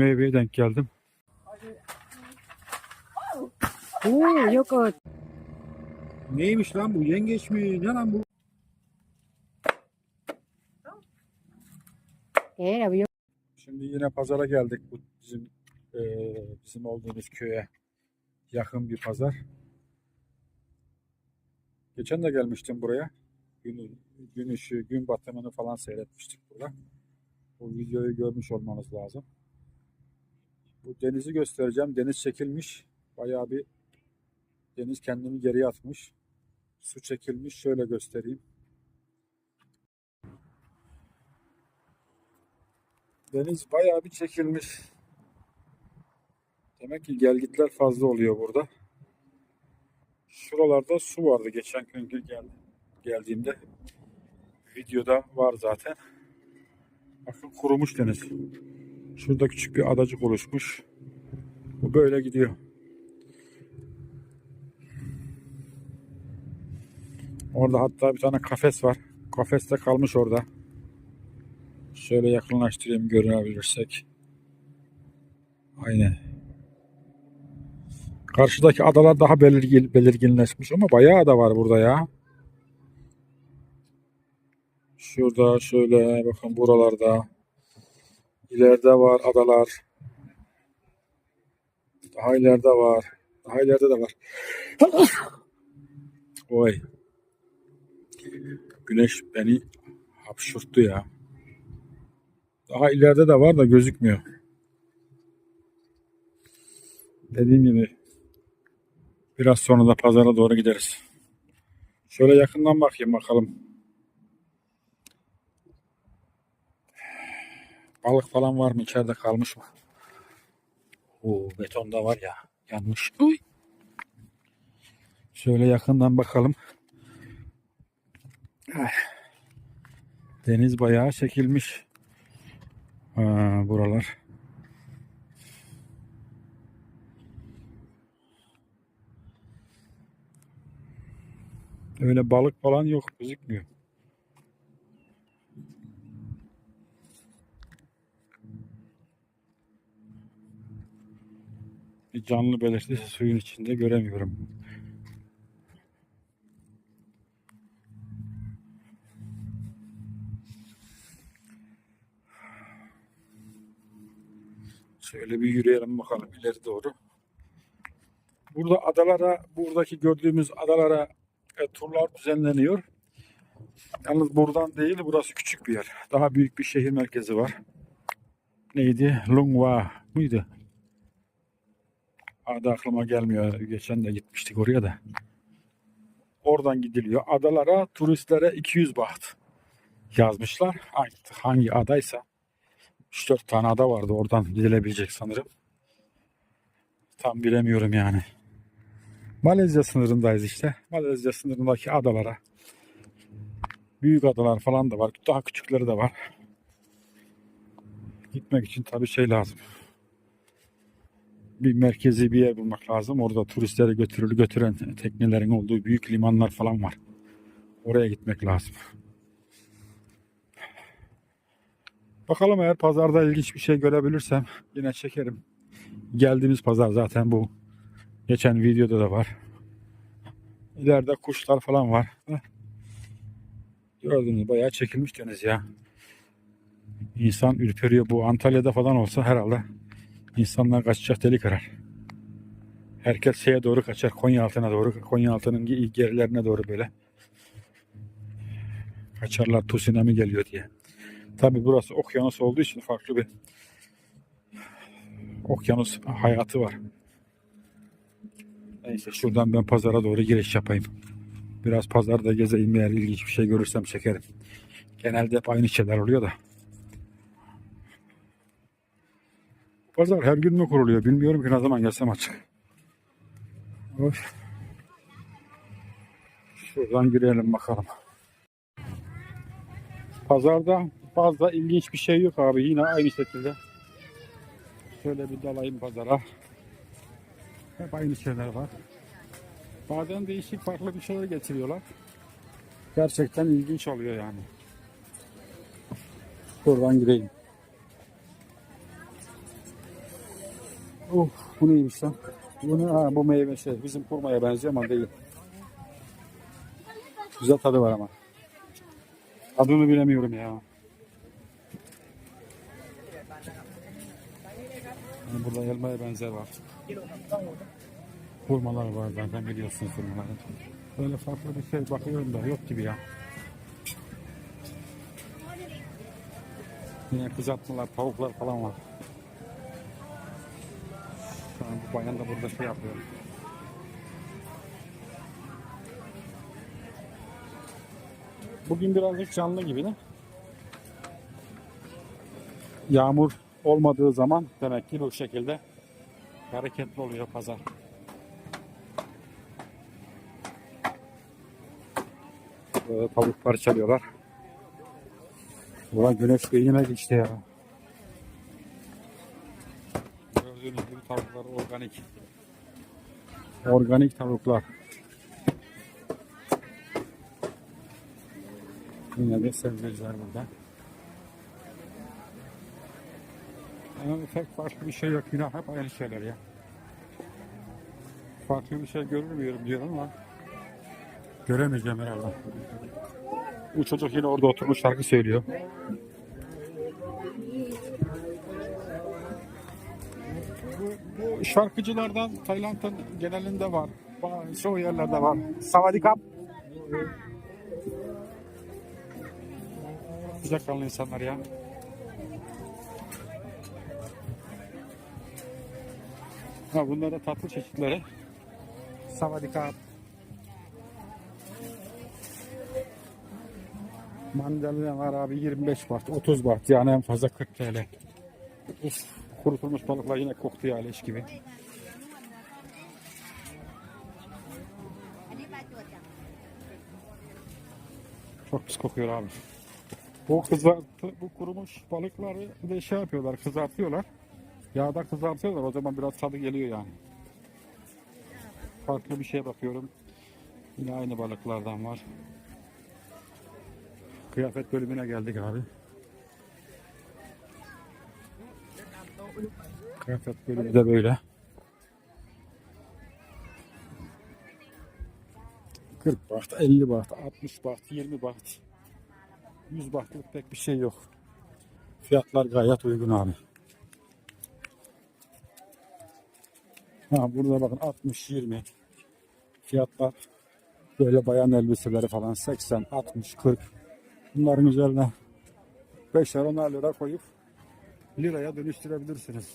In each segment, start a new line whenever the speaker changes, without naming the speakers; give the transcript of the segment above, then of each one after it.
Meyveye denk geldim.
Oo yok o.
Neymiş lan bu? Yengeç mi? Ne lan bu?
Ee, yok.
Şimdi yine pazara geldik. Bu bizim eee, bizim olduğumuz köye yakın bir pazar. Geçen de gelmiştim buraya. Gün, gün ışığı, gün batımını falan seyretmiştik burada. Bu videoyu görmüş olmanız lazım. Bu denizi göstereceğim. Deniz çekilmiş. Bayağı bir deniz kendini geriye atmış. Su çekilmiş. Şöyle göstereyim. Deniz bayağı bir çekilmiş. Demek ki gelgitler fazla oluyor burada. Şuralarda su vardı geçen gün gel geldiğimde. Videoda var zaten. Bakın kurumuş deniz. Şurada küçük bir adacık oluşmuş. Bu böyle gidiyor. Orada hatta bir tane kafes var. Kafeste kalmış orada. Şöyle yakınlaştırayım görebilirsek. Aynen. Karşıdaki adalar daha belirgin, belirginleşmiş ama bayağı ada var burada ya. Şurada şöyle bakın buralarda. İleride var adalar. Daha ileride var. Daha ileride de var. Oy. Güneş beni hapşurttu ya. Daha ileride de var da gözükmüyor. Dediğim gibi biraz sonra da pazara doğru gideriz. Şöyle yakından bakayım bakalım. Balık falan var mı? İçeride kalmış mı? Oo, betonda var ya. Yanmış. Uy. Şöyle yakından bakalım. Deniz bayağı çekilmiş. Ha, buralar. Öyle balık falan yok gözükmüyor. Bir canlı belirtisi suyun içinde göremiyorum. Şöyle bir yürüyelim bakalım ileri doğru. Burada adalara, buradaki gördüğümüz adalara e, turlar düzenleniyor. Yalnız buradan değil, burası küçük bir yer. Daha büyük bir şehir merkezi var. Neydi? Lungwa mıydı? Adı aklıma gelmiyor. Geçen de gitmiştik oraya da. Oradan gidiliyor. Adalara, turistlere 200 baht yazmışlar. Hangi adaysa 3-4 tane ada vardı. Oradan gidilebilecek sanırım. Tam bilemiyorum yani. Malezya sınırındayız işte. Malezya sınırındaki adalara. Büyük adalar falan da var. Daha küçükleri de var. Gitmek için tabii şey lazım. Bir merkezi bir yer bulmak lazım. Orada turistleri götürür götüren teknelerin olduğu büyük limanlar falan var. Oraya gitmek lazım. Bakalım eğer pazarda ilginç bir şey görebilirsem yine çekerim. Geldiğimiz pazar zaten bu. Geçen videoda da var. İleride kuşlar falan var. Gördüğünüz bayağı çekilmiş deniz ya. İnsan ürperiyor. Bu Antalya'da falan olsa herhalde insanlar kaçacak delik arar. Herkes şeye doğru kaçar. Konya altına doğru. Konya altının gerilerine doğru böyle. Kaçarlar tsunami geliyor diye. Tabi burası okyanus olduğu için farklı bir okyanus hayatı var. Neyse şuradan ben pazara doğru giriş yapayım. Biraz pazarda gezeyim eğer ilginç bir şey görürsem çekerim. Genelde hep aynı şeyler oluyor da. Pazar her gün mü kuruluyor bilmiyorum ki ne zaman gelsem açık. Oy. Şuradan girelim bakalım. Pazarda fazla ilginç bir şey yok abi. Yine aynı şekilde. Şöyle bir dalayım pazara. Hep aynı şeyler var. Bazen değişik farklı bir şeyler getiriyorlar. Gerçekten ilginç oluyor yani. Buradan gireyim. Of bu neymiş lan? Bu ne? Ha, bu meyve şey. Bizim kurmaya benziyor ama değil. Güzel tadı var ama. Adını bilemiyorum ya. Yani burada elmaya benzer var. Hurmalar var zaten biliyorsunuz hurmaları. Böyle farklı bir şey bakıyorum da yok gibi ya. Yine kızartmalar, tavuklar falan var. Bu bayan da burada şey yapıyor. Bugün birazcık canlı gibi. Yağmur olmadığı zaman demek ki bu şekilde hareketli oluyor pazar. Böyle tavuk parçalıyorlar. Ulan güneş beynime geçti ya. Gördüğünüz gibi tavuklar organik. Organik tavuklar. Yine de sebzeciler burada. Yani pek farklı bir şey yok. Yine hep aynı şeyler ya. Farklı bir şey görmüyorum diyorum ama göremeyeceğim herhalde. Bu çocuk yine orada oturmuş şarkı söylüyor. Bu, bu şarkıcılardan Tayland'ın genelinde var. Çoğu yerlerde var. Savadikap. Sıcakkanlı insanlar ya. Ha bunlar da tatlı çeşitleri. Savadikap. Mandalina var abi 25 baht, 30 baht yani en fazla 40 TL. Uf, kurutulmuş balıklar yine koktu ya leş gibi. Çok pis kokuyor abi. Bu kızartı, bu kurumuş balıkları bir de şey yapıyorlar, kızartıyorlar. Yağda kızartıyorlar o zaman biraz tadı geliyor yani. Farklı bir şeye bakıyorum. Yine aynı balıklardan var. Kıyafet bölümüne geldik abi. Kıyafet bölümü de böyle. 40 baht, 50 baht, 60 baht, 20 baht. 100 bahtlık pek bir şey yok. Fiyatlar gayet uygun abi. Ha burada bakın 60 20 fiyatlar böyle bayan elbiseleri falan 80 60 40 bunların üzerine 5'er 10'ar lira koyup liraya dönüştürebilirsiniz.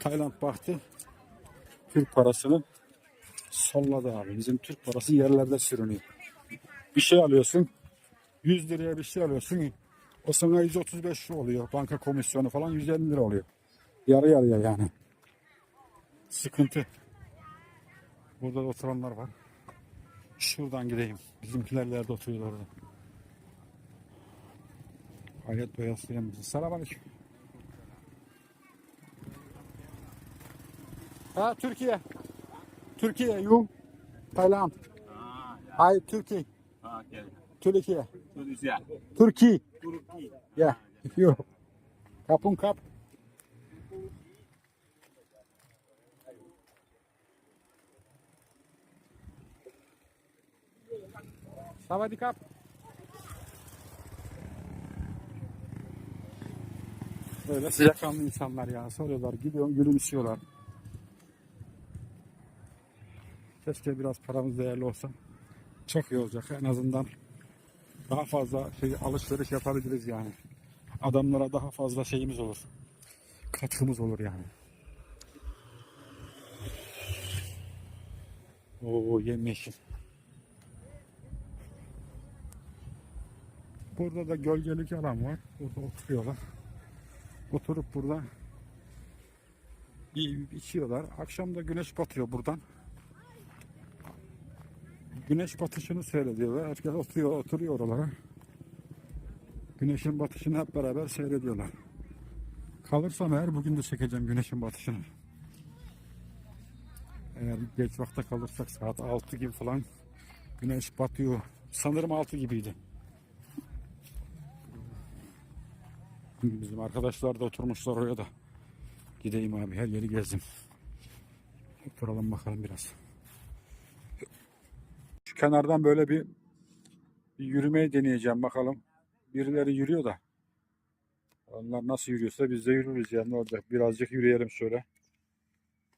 Tayland bahtı Türk parasını solladı abi. Bizim Türk parası yerlerde sürünüyor. Bir şey alıyorsun 100 liraya bir şey alıyorsun o sana 135 oluyor. Banka komisyonu falan 150 lira oluyor. Yarı yarıya yani. Sıkıntı. Burada da oturanlar var. Şuradan gideyim. Bizimkiler nerede oturuyorlar orada. Hayat beyaz suyamızı. Selamünaleyküm. Ha Türkiye. Türkiye, you. Tayland. Hi, Türkiye. Türkiye. Türkiye.
Turkey.
Yeah, you. Kapun kap. Savadikap. Böyle sıcakkanlı insanlar ya. Soruyorlar, gidiyor, gülümsüyorlar. Keşke biraz paramız değerli olsa. Çok iyi olacak en azından. Daha fazla şey alışveriş yapabiliriz yani. Adamlara daha fazla şeyimiz olur. Katkımız olur yani. Oo yemyeşil. Burada da gölgelik alan var. Burada oturuyorlar. Oturup burada yiyip içiyorlar. Akşam da güneş batıyor buradan. Güneş batışını seyrediyorlar. Herkes oturuyor, oturuyor oralara. Güneşin batışını hep beraber seyrediyorlar. Kalırsam eğer bugün de çekeceğim güneşin batışını. Eğer geç vakte kalırsak saat 6 gibi falan güneş batıyor. Sanırım 6 gibiydi. Bizim arkadaşlar da oturmuşlar oraya da. Gideyim abi her yeri gezdim. Oturalım bakalım biraz. Kenardan böyle bir, bir yürümeyi deneyeceğim bakalım. Birileri yürüyor da. Onlar nasıl yürüyorsa biz de yürürüz yani olacak. Birazcık yürüyelim şöyle.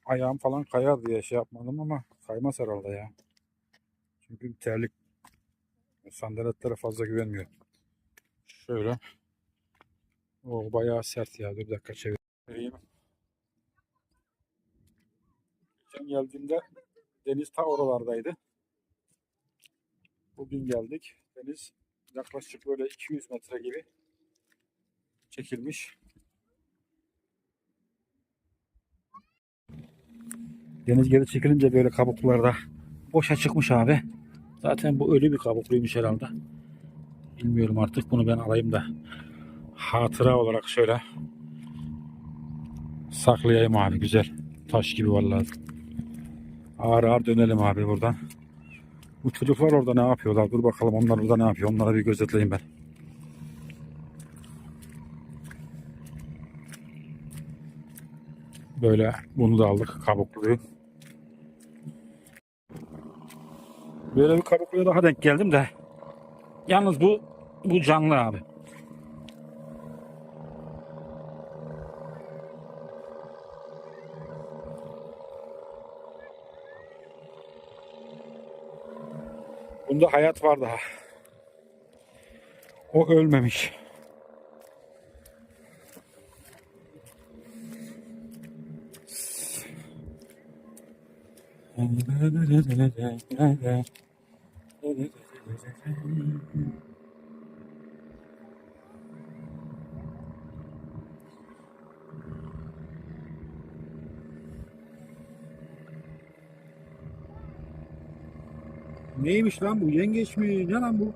Ayağım falan kayar diye şey yapmadım ama kaymaz herhalde ya. Çünkü terlik sandaletlere fazla güvenmiyorum. Şöyle. O bayağı sert ya. Bir dakika çevireyim. Geçen geldiğimde deniz ta oralardaydı. Bugün geldik. Deniz yaklaşık böyle 200 metre gibi çekilmiş. Deniz geri çekilince böyle kabuklarda boşa çıkmış abi. Zaten bu ölü bir kabukluymuş herhalde. Bilmiyorum artık bunu ben alayım da hatıra olarak şöyle saklayayım abi güzel. Taş gibi vallahi. Ağır ağır dönelim abi buradan. Bu çocuklar orada ne yapıyorlar? Dur bakalım onlar orada ne yapıyor? Onlara bir gözetleyeyim ben. Böyle bunu da aldık kabukluyu. Böyle bir kabukluya daha denk geldim de. Yalnız bu bu canlı abi. Bunda hayat var daha. O ölmemiş. Neymiş lan bu? Yengeç mi? Ne lan bu?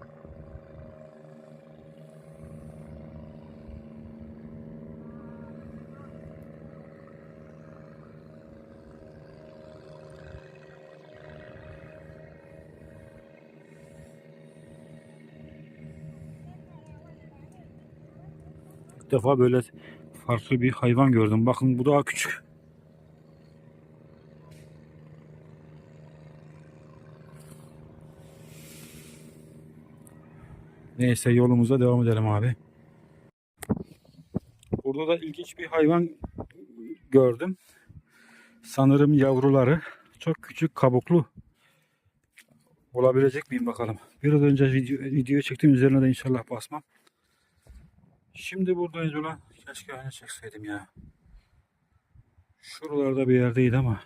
İlk defa böyle farklı bir hayvan gördüm. Bakın bu daha küçük. Neyse yolumuza devam edelim abi. Burada da ilginç bir hayvan gördüm. Sanırım yavruları çok küçük kabuklu olabilecek miyim bakalım. Biraz önce video, video çektim üzerine de inşallah basmam. Şimdi buradayız ulan. Keşke aynı çekseydim ya. Şuralarda bir yerdeydi ama.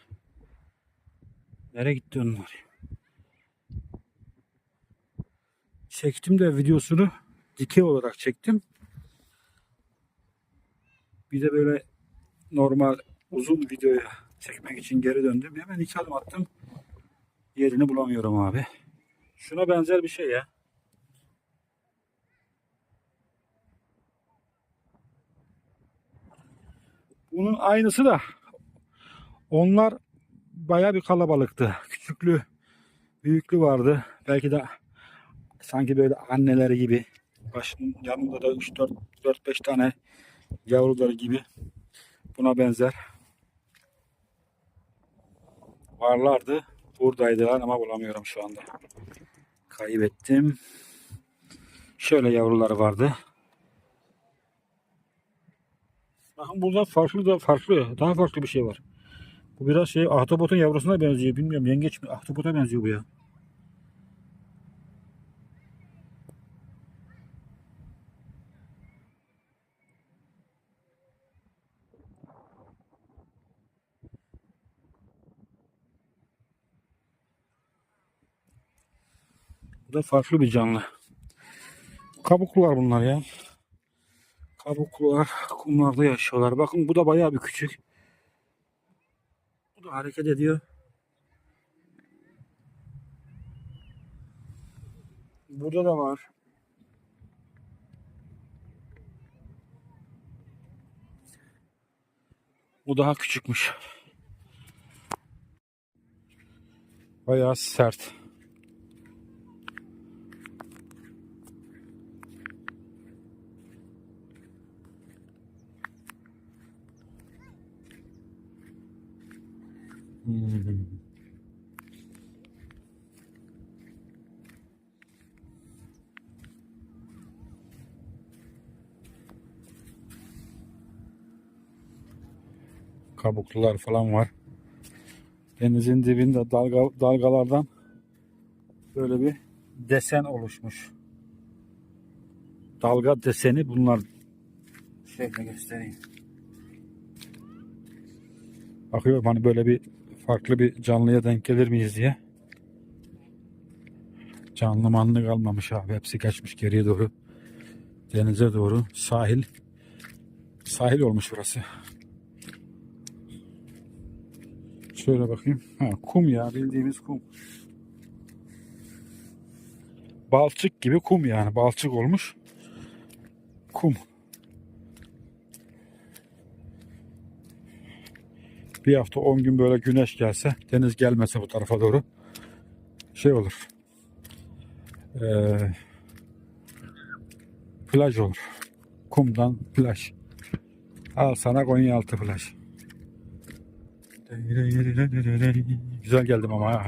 Nereye gitti onlar? Çektim de videosunu dikey olarak çektim. Bir de böyle normal uzun videoya çekmek için geri döndüm. Hemen iki adım attım. Yerini bulamıyorum abi. Şuna benzer bir şey ya. Bunun aynısı da onlar baya bir kalabalıktı. Küçüklü, büyüklü vardı. Belki de sanki böyle anneleri gibi başının yanında da 3 4 4 5 tane yavruları gibi buna benzer varlardı. Buradaydılar ama bulamıyorum şu anda. Kaybettim. Şöyle yavruları vardı. Bakın burada farklı da farklı. Daha farklı bir şey var. Bu biraz şey ahtapotun yavrusuna benziyor. Bilmiyorum yengeç mi? Ahtapota benziyor bu ya. Da farklı bir canlı. Kabuklular bunlar ya. Kabuklular kumlarda yaşıyorlar. Bakın bu da bayağı bir küçük. Bu da hareket ediyor. Burada da var. Bu daha küçükmüş. Bayağı sert. Kabuklular falan var. Denizin dibinde dalga, dalgalardan böyle bir desen oluşmuş. Dalga deseni bunlar. Şöyle göstereyim. Bakıyorum hani böyle bir farklı bir canlıya denk gelir miyiz diye. Canlı manlı kalmamış abi. Hepsi kaçmış geriye doğru. Denize doğru. Sahil. Sahil olmuş burası. Şöyle bakayım. Ha, kum ya bildiğimiz kum. Balçık gibi kum yani. Balçık olmuş. Kum. Bir hafta 10 gün böyle güneş gelse, deniz gelmese bu tarafa doğru şey olur. Ee, plaj olur. Kumdan plaj. Al sana Konyaaltı plaj. Güzel geldim ama ha.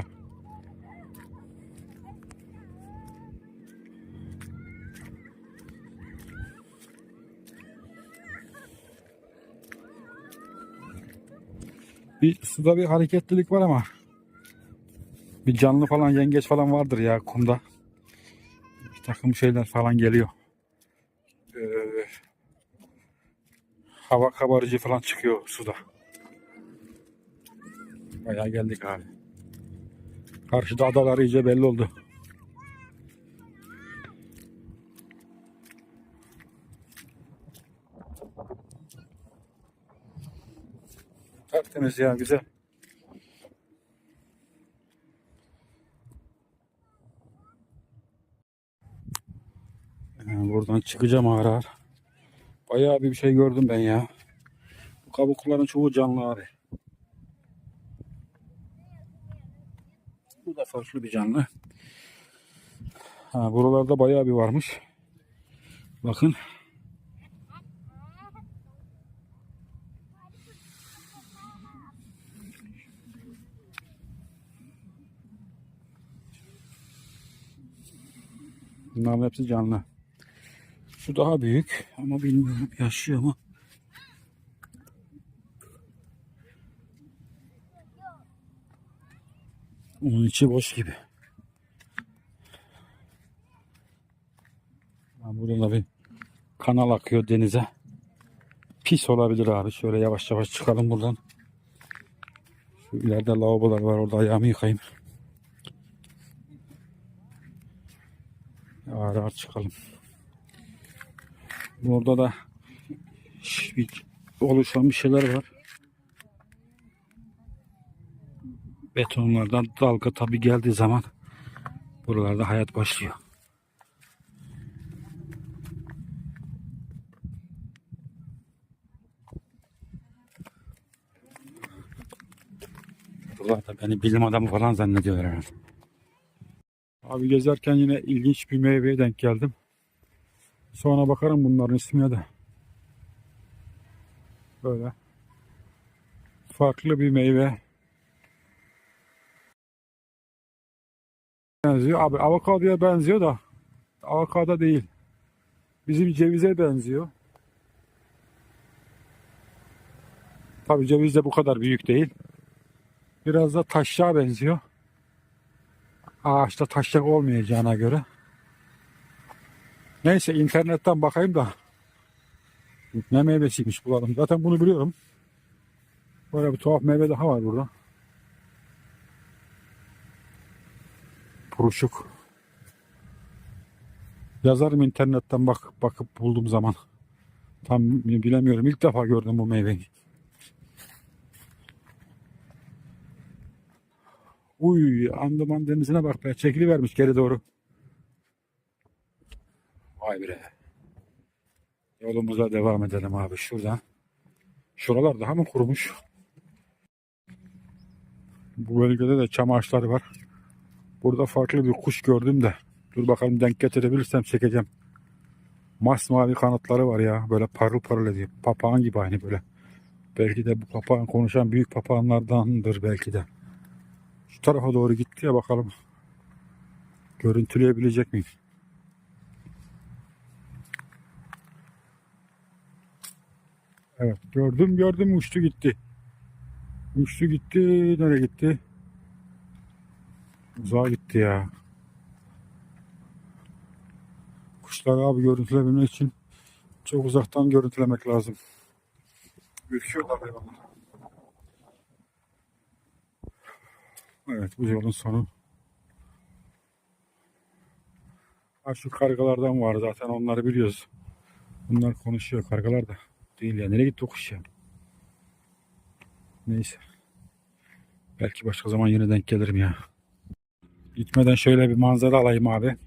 Bir suda bir hareketlilik var ama bir canlı falan yengeç falan vardır ya kumda. Bir takım şeyler falan geliyor. Ee, hava kabarıcı falan çıkıyor suda. Bayağı geldik abi. Karşıda adalar iyice belli oldu. Tertemiz ya güzel. Yani buradan çıkacağım ağır ağır. Bayağı bir şey gördüm ben ya. Bu kabukların çoğu canlı abi. Bu da farklı bir canlı. Ha, buralarda bayağı bir varmış. Bakın. Bunların hepsi canlı. Şu daha büyük ama bilmiyorum yaşıyor mu? Onun içi boş gibi. Ha, Buradan da bir kanal akıyor denize. Pis olabilir abi. Şöyle yavaş yavaş çıkalım buradan. Şu ileride lavabolar var. Orada ayağımı yıkayayım. Ağır ağır çıkalım. Burada da bir oluşan bir şeyler var. Betonlardan dalga tabi geldiği zaman buralarda hayat başlıyor. Buralarda beni bilim adamı falan zannediyorlar herhalde. Abi gezerken yine ilginç bir meyveye denk geldim. Sonra bakarım bunların ismine de. Böyle. Farklı bir meyve. Benziyor. Abi avokadoya benziyor da avokado değil. Bizim cevize benziyor. Tabi ceviz de bu kadar büyük değil. Biraz da taşlığa benziyor. Ağaçta taşacak olmayacağına göre. Neyse internetten bakayım da ne meyvesiymiş bulalım. Zaten bunu biliyorum. Böyle bir tuhaf meyve daha var burada. Puruşuk. Yazarım internetten bak bakıp bulduğum zaman. Tam bilemiyorum. İlk defa gördüm bu meyveyi. Uy, Andaman denizine bak be. Çekili vermiş geri doğru. Vay bre. Yolumuza devam edelim abi şuradan. Şuralar daha mı kurumuş? Bu bölgede de çam ağaçları var. Burada farklı bir kuş gördüm de. Dur bakalım denk getirebilirsem çekeceğim. Masmavi kanatları var ya. Böyle parıl parıl ediyor. Papağan gibi aynı böyle. Belki de bu papağan konuşan büyük papağanlardandır belki de. Şu tarafa doğru gitti ya bakalım. Görüntüleyebilecek miyim? Evet gördüm gördüm uçtu gitti. Uçtu gitti. Nereye gitti? Uzağa gitti ya. Kuşları abi görüntülemek için çok uzaktan görüntülemek lazım. Ürküyorlar hayvanlar. Evet bu yolun sonu. Ha şu kargalardan var zaten onları biliyoruz. Bunlar konuşuyor kargalar da. Değil ya nereye gitti o kuş ya? Neyse. Belki başka zaman yine denk gelirim ya. Gitmeden şöyle bir manzara alayım abi.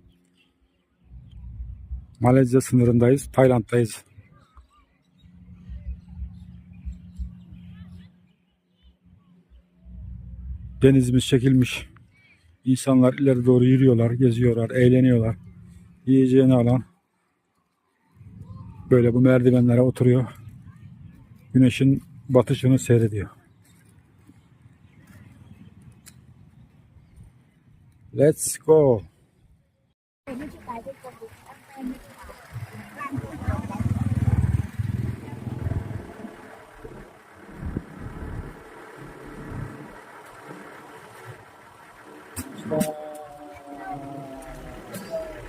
Malezya sınırındayız. Tayland'dayız. Denizimiz çekilmiş. İnsanlar ileri doğru yürüyorlar, geziyorlar, eğleniyorlar. Yiyeceğini alan böyle bu merdivenlere oturuyor. Güneşin batışını seyrediyor. Let's go.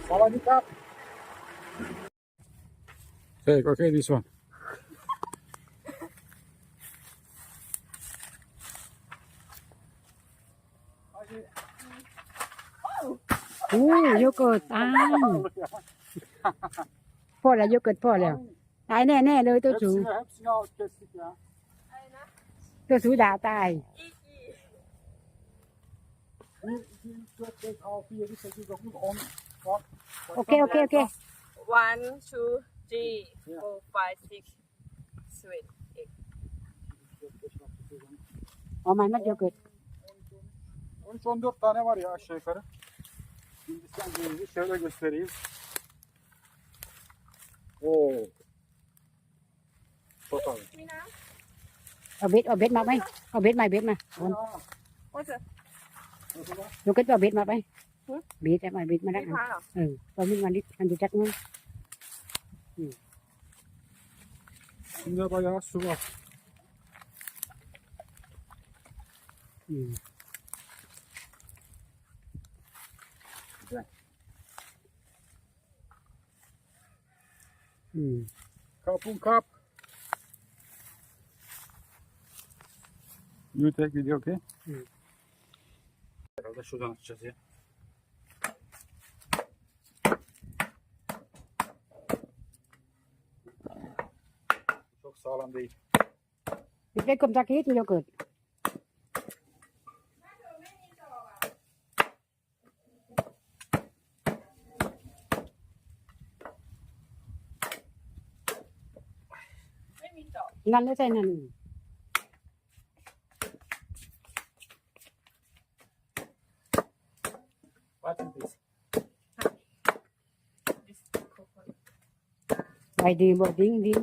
Sawadee Take, okay, this one.
Ooh, yogurt. Ah. พ่อแล้วยกเกิดพ่อแล้วตายแน่ๆเลยเจ้าสู
Hepsini al kestik ya.
เจ้าสูด่าตาย อีก OK OK OK
One, two, three, four, five, six, seven, eight.
O Mehmet yok et.
13-14 tane var ya aşağı yukarı. Hindistan cevizi şöyle göstereyim. Oo. Çok
ağır. Ở ờ, biết, ở biết mà mày, ở ờ, biết mày
biết mà.
Ủa. Ủa ลูกก็ตัวบิดมาไปบิดแต่มาบิดมาได้เออตัวบิดมาดิอันจะจักมั้ง
근데 봐야
수 가. 음. 음.
카푼 카. You take it, okay?
Mm.
Herhalde şuradan açacağız ya. Çok sağlam değil.
Mình lấy cơm ra cái hết nhiều cực. Ngăn lấy tay này.
ไป
ดื่มบ่ดิ้งดิ้ง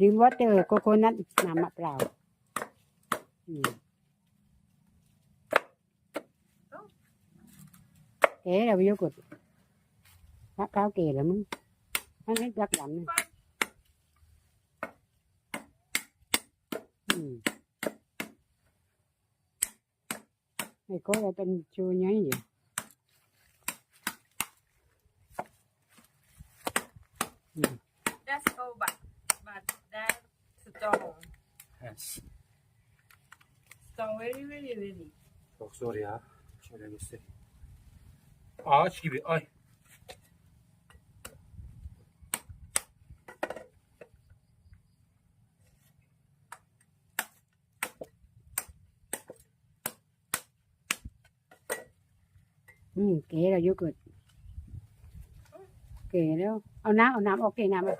ดื่มวอเตอร์โกโคนัทน้ำมะพร้าวเก๋เราไปยกิร์ตมะพร้าวเก๋แล้วมึงมันให้รักดำนะอืมไอ้ก็เราเป็นชูย้อยู่ Mm.
That's all but but that stone.
Yes.
Stone very very very.
Çok zor ya. Şöyle göstereyim. Ağaç gibi. Ay.
Mm, que era yok. เก๋แล้วเอาน้ำเอาน้ำโอเคน้ำมา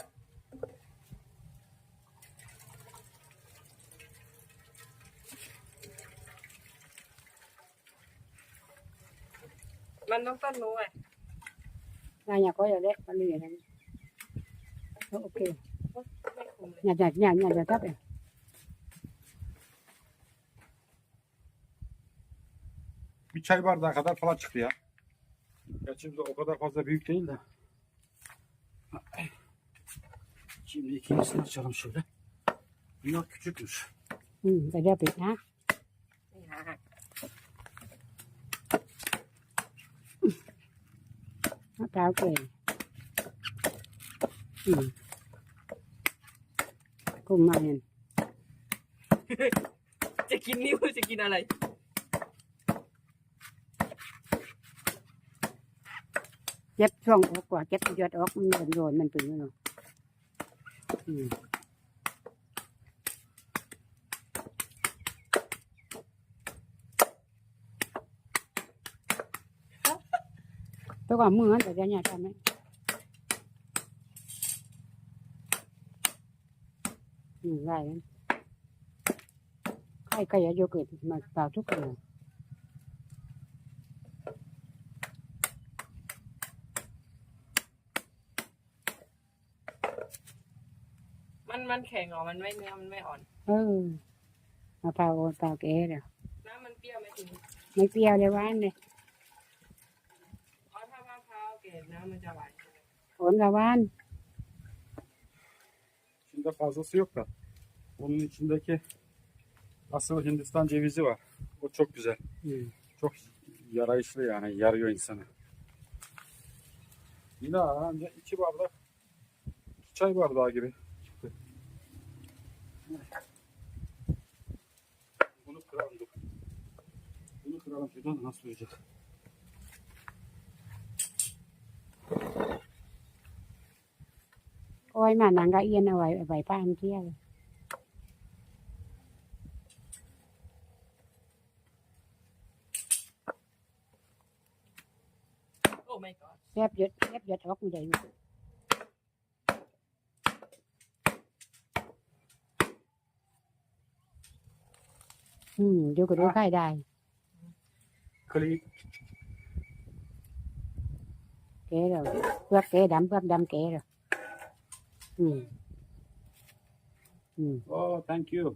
มันต้องต้นนู้น
น่าอยากก็อยากได้มันมีอย่างนั้นโอเคอยากอยากอยากอยากจะทับเอง
bir çay bardağı kadar falan çıktı ya. Gerçi o kadar fazla büyük değil de. Şimdi ikincisini açalım şöyle. Bunlar küçükmüş.
Hmm,
böyle bir ha.
Nó tạo quyền. Ừ. Cùng mà nhìn.
Sẽ kín níu, sẽ kín ở đây.
Chết xong, quả chết giọt ốc, mình rồi, mình tự nhiên rồi ừ. tôi còn mưa để ra nhà chồng ấy. Dài lên hai cây ở vô kịp mà vào chút rồi คนเลย
มันมันแข็งเหรอมันไม่เนื้อมันไม่อ่อน
เออมาเปล่าโอนเปล่าเก๋เดี๋ยว
น้ำมันเปรี้ยวไหมทีนี้
ไม่เปรี้ยวเลยหว่านเลย
อ๋อถ้ามะพร้าวเกล็ดน้ำมันจะหวานใช่ไหม
โอนกับหว่าน
İçinde fazlası yok da. Onun içindeki asıl Hindistan cevizi var. O çok güzel.
อืม
Çok yarayışlı yani. Yarıyor insanı. Yine anca iki bardak iki çay bardağı gibi Kralın fidan nasıl olacak?
Ôi mà nàng gái yên ở vậy, vậy ba em kia rồi.
แนบ
ยดแนบยดออกไม่ได้
อื
ม อยู่กับดูใครได้
clip
kể rồi quét kể đậm quét đậm kể rồi ừ. Ừ.
Oh, thank you.